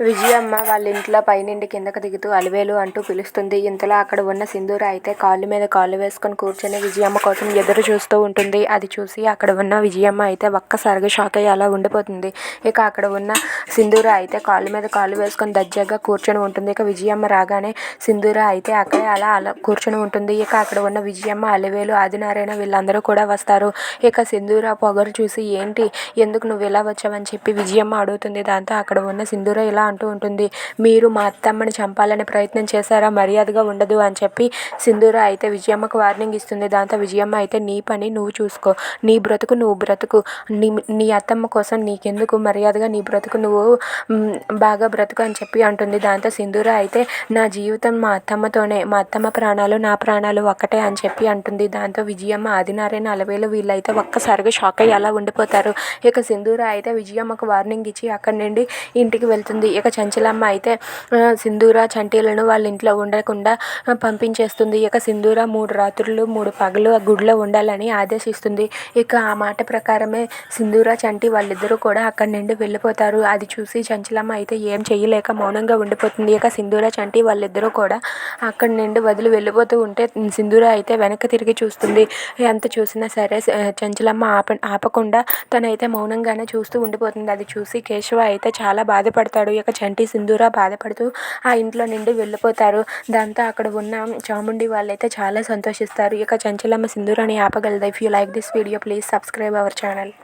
విజయమ్మ వాళ్ళ ఇంట్లో పైనుండి కిందకు దిగుతూ అలివేలు అంటూ పిలుస్తుంది. ఇంతలో అక్కడ ఉన్న సింధూర అయితే కాళ్ళు మీద కాళ్ళు వేసుకొని కూర్చొని విజయమ్మ కోసం ఎదురు చూస్తూ ఉంటుంది. అది చూసి అక్కడ ఉన్న విజయమ్మ అయితే ఒక్కసారిగా షాక్ అయ్యి అలా ఉండిపోతుంది. ఇక అక్కడ ఉన్న సింధూర అయితే కాళ్ళ మీద కాళ్ళు వేసుకొని దర్జాగా కూర్చొని ఉంటుంది. ఇక విజయమ్మ రాగానే సింధూర అయితే అక్కడే అలా అలా కూర్చొని ఉంటుంది. ఇక అక్కడ ఉన్న విజయమ్మ అలివేలు ఆదినారాయణ వీళ్ళందరూ కూడా వస్తారు. ఇక సింధూర పొగరు చూసి ఏంటి ఎందుకు నువ్వు ఇలా వచ్చావని చెప్పి విజయమ్మ అడుగుతుంది. దాంతో అక్కడ ఉన్న సింధూర ఇలా అంటూ ఉంటుంది. మీరు మా అత్తమ్మని చంపాలనే ప్రయత్నం చేశారా మర్యాదగా ఉండదు అని చెప్పి సింధూర అయితే విజయమ్మకు వార్నింగ్ ఇస్తుంది. దాంతో విజయమ్మ అయితే నీ పని నువ్వు చూసుకో నీ బ్రతుకు నువ్వు బ్రతుకు నీ నీ అత్తమ్మ కోసం నీకెందుకు మర్యాదగా నీ బ్రతుకు నువ్వు బాగా బ్రతుకు అని చెప్పి అంటుంది. దాంతో సింధూర అయితే నా జీవితం మా అత్తమ్మతోనే మా అత్తమ్మ ప్రాణాలు నా ప్రాణాలు ఒక్కటే అని చెప్పి అంటుంది. దాంతో విజయమ్మ ఆదినారాయణ అలవేలు వీళ్ళైతే ఒక్కసారిగా షాక్ అయ్యి అలా ఉండిపోతారు. ఇక సింధూర అయితే విజయమ్మకు వార్నింగ్ ఇచ్చి అక్కడి నుండి ఇంటికి వెళ్తుంది. ఇక చంచలమ్మ అయితే సింధూర చంటీలను వాళ్ళ ఇంట్లో ఉండకుండా పంపించేస్తుంది. ఇక సింధూర మూడు రాత్రులు మూడు పగలు ఆ గుడిలో ఉండాలని ఆదేశిస్తుంది. ఇక ఆ మాట ప్రకారమే సింధూర చంటి వాళ్ళిద్దరూ కూడా అక్కడి నుండి వెళ్ళిపోతారు. అది చూసి చంచలమ్మ అయితే ఏం చేయలేక మౌనంగా ఉండిపోతుంది. ఇక సింధూర చంటి వాళ్ళిద్దరూ కూడా అక్కడి నుండి వదిలి వెళ్ళిపోతూ ఉంటే సింధూర అయితే వెనక్కి తిరిగి చూస్తుంది. ఎంత చూసినా సరే చంచలమ్మ ఆప ఆపకుండా తనైతే మౌనంగానే చూస్తూ ఉండిపోతుంది. అది చూసి కేశవ అయితే చాలా బాధపడతాడు. ఇక చంటి సింధూర బాధపడుతూ ఆ ఇంట్లో నుండి వెళ్ళిపోతారు. దాంతో అక్కడ ఉన్న చాముండి వాళ్ళైతే చాలా సంతోషిస్తారు. ఇక చంచలమ్మ సింధూరాని ఆపగలదు. If you like this video please subscribe our channel